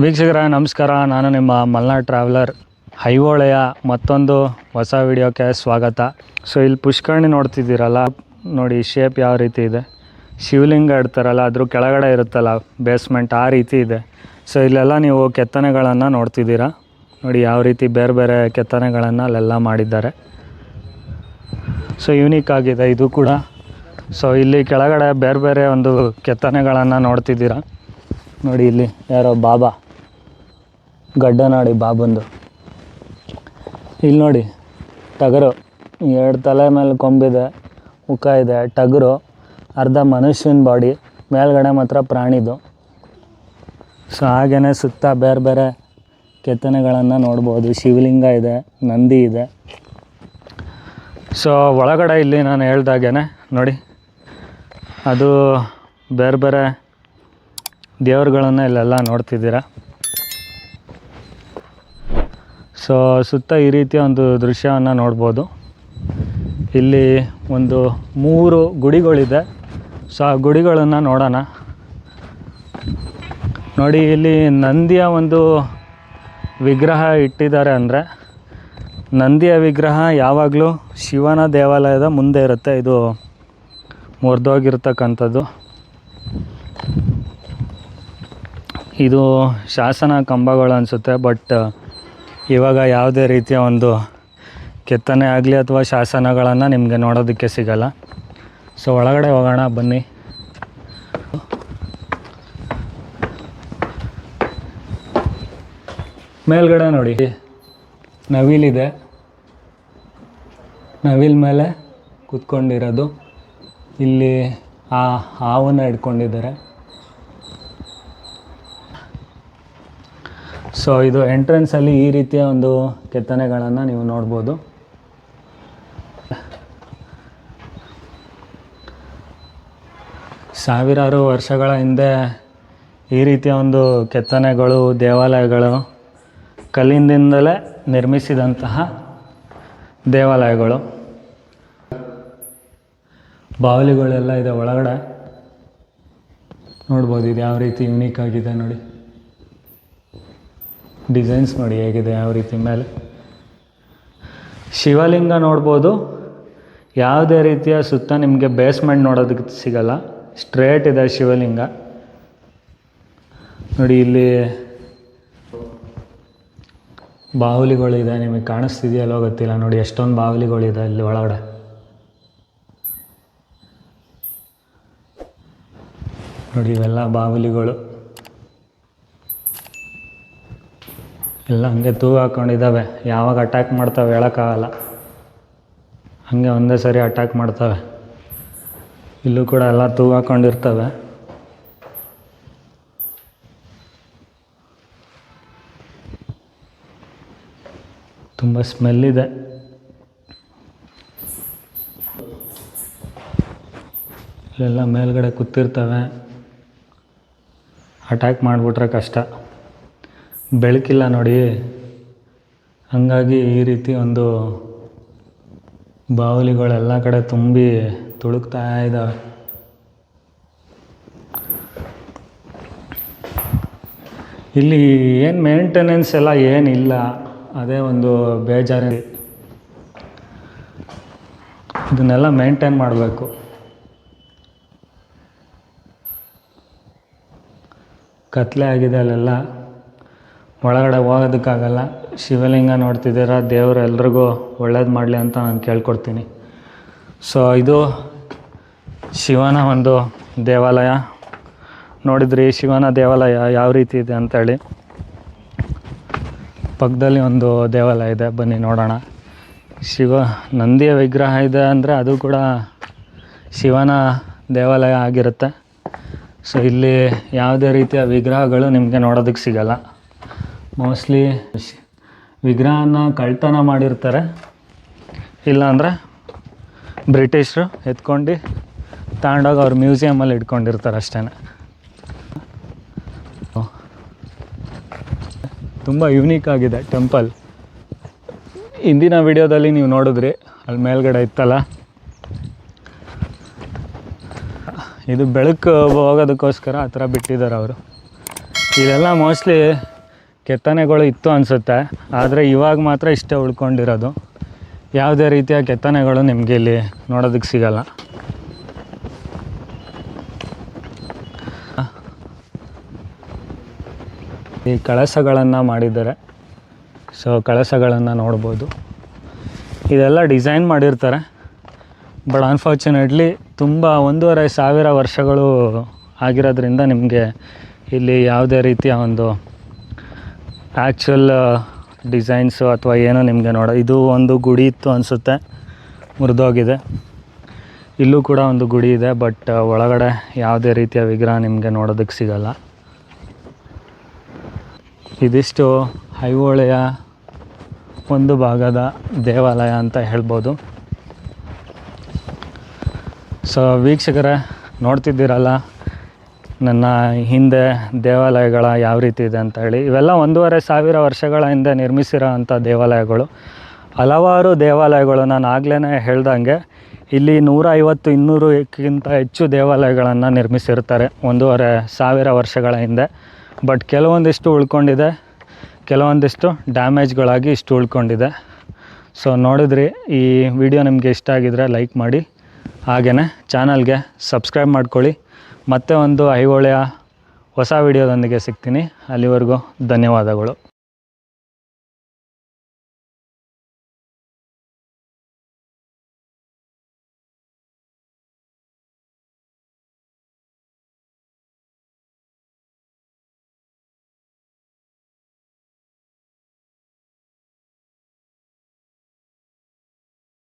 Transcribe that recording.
ವೀಕ್ಷಕರ, ನಮಸ್ಕಾರ. ನಾನು ನಿಮ್ಮ ಮಲ್ನಾಡ್ ಟ್ರಾವೆಲರ್ ಹೈಹೊಳೆಯ ಮತ್ತೊಂದು ಹೊಸ ವಿಡಿಯೋಕ್ಕೆ ಸ್ವಾಗತ. ಸೊ, ಇಲ್ಲಿ ಪುಷ್ಕರ್ಣಿ ನೋಡ್ತಿದ್ದೀರಲ್ಲ, ನೋಡಿ ಶೇಪ್ ಯಾವ ರೀತಿ ಇದೆ. ಶಿವಲಿಂಗ ಇಡ್ತಾರಲ್ಲ, ಅದ್ರ ಕೆಳಗಡೆ ಇರುತ್ತಲ್ಲ ಬೇಸ್ಮೆಂಟ್ ಆ ರೀತಿ ಇದೆ. ಸೊ, ಇಲ್ಲೆಲ್ಲ ನೀವು ಕೆತ್ತನೆಗಳನ್ನು ನೋಡ್ತಿದ್ದೀರಾ. ನೋಡಿ ಯಾವ ರೀತಿ ಬೇರೆ ಬೇರೆ ಕೆತ್ತನೆಗಳನ್ನು ಅಲ್ಲೆಲ್ಲ ಮಾಡಿದ್ದಾರೆ. ಸೊ ಯೂನಿಕ್ ಆಗಿದೆ ಇದು ಕೂಡ. ಸೊ, ಇಲ್ಲಿ ಕೆಳಗಡೆ ಬೇರೆ ಬೇರೆ ಒಂದು ಕೆತ್ತನೆಗಳನ್ನು ನೋಡ್ತಿದ್ದೀರಾ. ನೋಡಿ ಇಲ್ಲಿ, ಯಾರೋ ಬಾಬಾ. ಗಡ್ಡನಾಡಿ ಬಾಬಂದು ಇಲ್ಲಿ ನೋಡಿ, ಟಗರು. ಎರಡು ತಲೆ ಮೇಲೆ ಕೊಂಬಿದೆ ಮುಖ ಇದೆ. ಟಗರು, ಅರ್ಧ ಮನುಷ್ಯನ ಬಾಡಿ, ಮೇಲ್ಗಡೆ ಮಾತ್ರ ಪ್ರಾಣಿದು. ಸೊ ಹಾಗೆಯೇ ಸುತ್ತ ಬೇರೆ ಬೇರೆ ಕೆತ್ತನೆಗಳನ್ನು ನೋಡ್ಬೋದು. ಶಿವಲಿಂಗ ಇದೆ, ನಂದಿ ಇದೆ. ಸೊ ಒಳಗಡೆ ಇಲ್ಲಿ ನಾನು ಹೇಳ್ದಾಗೇನೆ, ನೋಡಿ. ಅದು ಬೇರೆ ಬೇರೆ ದೇವ್ರುಗಳನ್ನು ಇಲ್ಲೆಲ್ಲ ನೋಡ್ತಿದ್ದೀರಾ. ಸೊ, ಸುತ್ತ ಈ ರೀತಿಯ ಒಂದು ದೃಶ್ಯವನ್ನು ನೋಡ್ಬೋದು. ಇಲ್ಲಿ ಒಂದು ಮೂರು ಗುಡಿಗಳಿದೆ. ಸೊ, ಆ ಗುಡಿಗಳನ್ನು ನೋಡೋಣ. ನೋಡಿ, ಇಲ್ಲಿ ನಂದಿಯ ಒಂದು ವಿಗ್ರಹ ಇಟ್ಟಿದ್ದಾರೆ ಅಂದರೆ, ನಂದಿಯ ವಿಗ್ರಹ ಯಾವಾಗಲೂ ಶಿವನ ದೇವಾಲಯದ ಮುಂದೆ ಇರುತ್ತೆ. ಇದು ಮುರಿದೋಗಿರ್ತಕ್ಕಂಥದ್ದು. ಇದು ಶಾಸನ ಕಂಬಗಳು ಅನಿಸುತ್ತೆ, ಬಟ್ ಇವಾಗ ಯಾವುದೇ ರೀತಿಯ ಒಂದು ಕೆತ್ತನೆ ಆಗಲಿ ಅಥವಾ ಶಾಸನಗಳನ್ನು ನಿಮಗೆ ನೋಡೋದಕ್ಕೆ ಸಿಗಲ್ಲ. ಸೊ ಒಳಗಡೆ ಹೋಗೋಣ, ಬನ್ನಿ. ಮೇಲ್ಗಡೆ ನೋಡಿ. ನವಿಲಿದೆ ನವಿಲ್ ಮೇಲೆ ಕೂತ್ಕೊಂಡಿರೋದು. ಇಲ್ಲಿ ಆ ಹಾವನ್ನು ಇಟ್ಕೊಂಡಿದ್ದಾರೆ. ಸೊ ಇದು ಎಂಟ್ರೆನ್ಸಲ್ಲಿ ಈ ರೀತಿಯ ಒಂದು ಕೆತ್ತನೆಗಳನ್ನು ನೀವು ನೋಡ್ಬೋದು. ಸಾವಿರಾರು ವರ್ಷಗಳ ಹಿಂದೆ ಈ ರೀತಿಯ ಒಂದು ಕೆತ್ತನೆಗಳು, ದೇವಾಲಯಗಳು ಕಲ್ಲಿಂದಿಂದಲೇ ನಿರ್ಮಿಸಿದಂತಹ ದೇವಾಲಯಗಳು. ಬಾವಲಿಗಳೆಲ್ಲ ಇದೆ ಒಳಗಡೆ. ನೋಡ್ಬೋದು ಇದು ಯಾವ ರೀತಿ ಯುನೀಕ್ ಆಗಿದೆ ನೋಡಿ. ಡಿಸೈನ್ಸ್ ನೋಡಿ ಹೇಗಿದೆ ಯಾವ ರೀತಿ ಮೇಲೆ. ಶಿವಲಿಂಗ ನೋಡ್ಬೋದು. ಯಾವುದೇ ರೀತಿಯ ಸುತ್ತ ನಿಮಗೆ ಬೇಸ್ಮೆಂಟ್ ನೋಡೋದಕ್ಕೆ ಸಿಗಲ್ಲ. ಸ್ಟ್ರೇಟ್ ಇದೆ ಶಿವಲಿಂಗ. ನೋಡಿ ಇಲ್ಲಿ ಬಾವುಲಿಗಳಿದೆ ನಿಮಗೆ ಕಾಣಿಸ್ತಿದೆಯಲ್ಲೋ ಗೊತ್ತಿಲ್ಲ. ನೋಡಿ ಎಷ್ಟೊಂದು ಬಾವುಲಿಗಳಿದೆ ಇಲ್ಲಿ ಒಳಗಡೆ. ನೋಡಿ ಇವೆಲ್ಲ ಬಾವುಲಿಗಳು ಎಲ್ಲ ಹಂಗೆ ತೂಗು ಹಾಕ್ಕೊಂಡಿದ್ದಾವೆ ಯಾವಾಗ ಅಟ್ಯಾಕ್ ಮಾಡ್ತಾವೆ ಹೇಳೋಕ್ಕಾಗಲ್ಲ. ಹಾಗೆ ಒಂದೇ ಸರಿ ಅಟ್ಯಾಕ್ ಮಾಡ್ತವೆ. ಇಲ್ಲೂ ಕೂಡ ಎಲ್ಲ ತೂಗು ಹಾಕ್ಕೊಂಡಿರ್ತವೆ ತುಂಬ ಸ್ಮೆಲ್ ಇದೆ. ಇಲ್ಲೆಲ್ಲ ಮೇಲ್ಗಡೆ ಕೂತಿರ್ತವೆ. ಅಟ್ಯಾಕ್ ಮಾಡಿಬಿಟ್ರೆ ಕಷ್ಟ. ಬೆಳಕಿಲ್ಲ ನೋಡಿ. ಹಾಗಾಗಿ ಈ ರೀತಿ ಒಂದು ಬಾವಲಿಗಳೆಲ್ಲ ಕಡೆ ತುಂಬಿ ತುಳುಕ್ತಾ ಇದ್ದಾವೆ ಇಲ್ಲಿ ಏನು ಮೇಂಟೆನೆನ್ಸ್ ಎಲ್ಲ ಏನಿಲ್ಲ. ಅದೇ ಒಂದು ಬೇಜಾರಿ. ಇದನ್ನೆಲ್ಲ ಮೇಂಟೈನ್ ಮಾಡಬೇಕು. ಕತ್ಲೆ ಆಗಿದೆ ಅಲ್ಲೆಲ್ಲ. ಒಳಗಡೆ ಹೋಗೋದಕ್ಕಾಗಲ್ಲ. ಶಿವಲಿಂಗ ನೋಡ್ತಿದ್ದೀರಾ? ದೇವರು ಎಲ್ರಿಗೂ ಒಳ್ಳೇದು ಮಾಡಲಿ ಅಂತ ನಾನು ಕೇಳ್ಕೊಡ್ತೀನಿ. ಸೊ ಇದು ಶಿವನ ಒಂದು ದೇವಾಲಯ. ನೋಡಿದ್ರಿ, ಶಿವನ ದೇವಾಲಯ ಯಾವ ರೀತಿ ಇದೆ ಅಂತೇಳಿ. ಪಕ್ಕದಲ್ಲಿ ಒಂದು ದೇವಾಲಯ ಇದೆ. ಬನ್ನಿ ನೋಡೋಣ. ಶಿವ, ನಂದಿಯ ವಿಗ್ರಹ ಇದೆ ಅಂದರೆ ಅದು ಕೂಡ ಶಿವನ ದೇವಾಲಯ ಆಗಿರುತ್ತೆ. ಸೊ ಇಲ್ಲಿ ಯಾವುದೇ ರೀತಿಯ ವಿಗ್ರಹಗಳು ನಿಮಗೆ ನೋಡೋದಕ್ಕೆ ಸಿಗಲ್ಲ. ಮೋಸ್ಟ್ಲಿ ವಿಗ್ರಹನ ಕಳ್ತನ ಮಾಡಿರ್ತಾರೆ. ಇಲ್ಲಾಂದರೆ ಬ್ರಿಟಿಷರು ಎತ್ಕೊಂಡು ತಗೊಂಡೋಗಿ ಅವ್ರ ಮ್ಯೂಸಿಯಮಲ್ಲಿ ಇಟ್ಕೊಂಡಿರ್ತಾರೆ ಅಷ್ಟೇ ತುಂಬ ಯುನೀಕ್ ಆಗಿದೆ ಟೆಂಪಲ್ ಹಿಂದಿನ ವಿಡಿಯೋದಲ್ಲಿ ನೀವು ನೋಡಿದ್ರಿ ಅಲ್ಲಿ ಮೇಲ್ಗಡೆ ಇತ್ತಲ್ಲ? ಇದು ಬೆಳಕು ಹೋಗೋದಕ್ಕೋಸ್ಕರ ಆ ಥರ ಬಿಟ್ಟಿದ್ದಾರೆ ಅವರು. ಇದೆಲ್ಲ ಮೋಸ್ಟ್ಲಿ ಕೆತ್ತನೆಗಳು ಇತ್ತು ಅನಿಸುತ್ತೆ, ಆದರೆ ಇವಾಗ ಮಾತ್ರ ಇಷ್ಟೇ ಉಳ್ಕೊಂಡಿರೋದು. ಯಾವುದೇ ರೀತಿಯ ಕೆತ್ತನೆಗಳು ನಿಮಗೆ ಇಲ್ಲಿ ನೋಡೋದಕ್ಕೆ ಸಿಗಲ್ಲ. ಈ ಕಳಸಗಳನ್ನು ಮಾಡಿದ್ದಾರೆ. ಸೊ ಕಳಸಗಳನ್ನು ನೋಡ್ಬೋದು. ಇದೆಲ್ಲ ಡಿಸೈನ್ ಮಾಡಿರ್ತಾರೆ. ಬಟ್ ಅನ್ಫಾರ್ಚುನೇಟ್ಲಿ ತುಂಬ ಒಂದೂವರೆ ಸಾವಿರ ವರ್ಷಗಳು ಆಗಿರೋದ್ರಿಂದ ನಿಮಗೆ ಇಲ್ಲಿ ಯಾವುದೇ ರೀತಿಯ ಒಂದು ಆ್ಯಕ್ಚುಯಲ್ ಡಿಸೈನ್ಸು ಅಥವಾ ಏನೋ ನಿಮಗೆ ನೋಡ, ಇದು ಒಂದು ಗುಡಿ ಇತ್ತು ಅನಿಸುತ್ತೆ. ಮುರಿದೋಗಿದೆ. ಇಲ್ಲೂ ಕೂಡ ಒಂದು ಗುಡಿ ಇದೆ ಬಟ್ ಒಳಗಡೆ ಯಾವುದೇ ರೀತಿಯ ವಿಗ್ರಹ ನಿಮಗೆ ನೋಡೋದಕ್ಕೆ ಸಿಗಲ್ಲ. ಇದಿಷ್ಟು ಐಹೊಳೆಯ ಒಂದು ಭಾಗದ ದೇವಾಲಯ ಅಂತ ಹೇಳ್ಬೋದು. ಸೊ ವೀಕ್ಷಕರೇ, ನೋಡ್ತಿದ್ದೀರಲ್ಲ ನನ್ನ ಹಿಂದೆ ದೇವಾಲಯಗಳ ಯಾವ ರೀತಿ ಇದೆ ಅಂತ ಹೇಳಿ, ಇವೆಲ್ಲ ಒಂದೂವರೆ ಸಾವಿರ ವರ್ಷಗಳ ಹಿಂದೆ ನಿರ್ಮಿಸಿರೋ ಅಂಥ ದೇವಾಲಯಗಳು. ಹಲವಾರು ದೇವಾಲಯಗಳು ನಾನು ಆಗ್ಲೇ ಹೇಳ್ದಂಗೆ, ಇಲ್ಲಿ ನೂರ ಐವತ್ತು ಇನ್ನೂರಕ್ಕಿಂತ ಹೆಚ್ಚು ದೇವಾಲಯಗಳನ್ನು ನಿರ್ಮಿಸಿರ್ತಾರೆ ಒಂದೂವರೆ ಸಾವಿರ ವರ್ಷಗಳ ಹಿಂದೆ. ಬಟ್ ಕೆಲವೊಂದಿಷ್ಟು ಉಳ್ಕೊಂಡಿದೆ, ಕೆಲವೊಂದಿಷ್ಟು ಡ್ಯಾಮೇಜ್ಗಳಾಗಿ ಇಷ್ಟು ಉಳ್ಕೊಂಡಿದೆ. ಸೊ ನೋಡಿದ್ರಿ, ಈ ವಿಡಿಯೋ ನಿಮಗೆ ಇಷ್ಟ ಆಗಿದ್ರೆ ಲೈಕ್ ಮಾಡಿ ಹಾಗೆಯೇ ಚಾನಲ್ಗೆ ಸಬ್ಸ್ಕ್ರೈಬ್ ಮಾಡ್ಕೊಳ್ಳಿ. ಮತ್ತೆ ಒಂದು ಐಹೊಳೆಯ ಹೊಸ ವಿಡಿಯೋದೊಂದಿಗೆ ಸಿಗ್ತೀನಿ. ಅಲ್ಲಿವರೆಗೂ ಧನ್ಯವಾದಗಳು.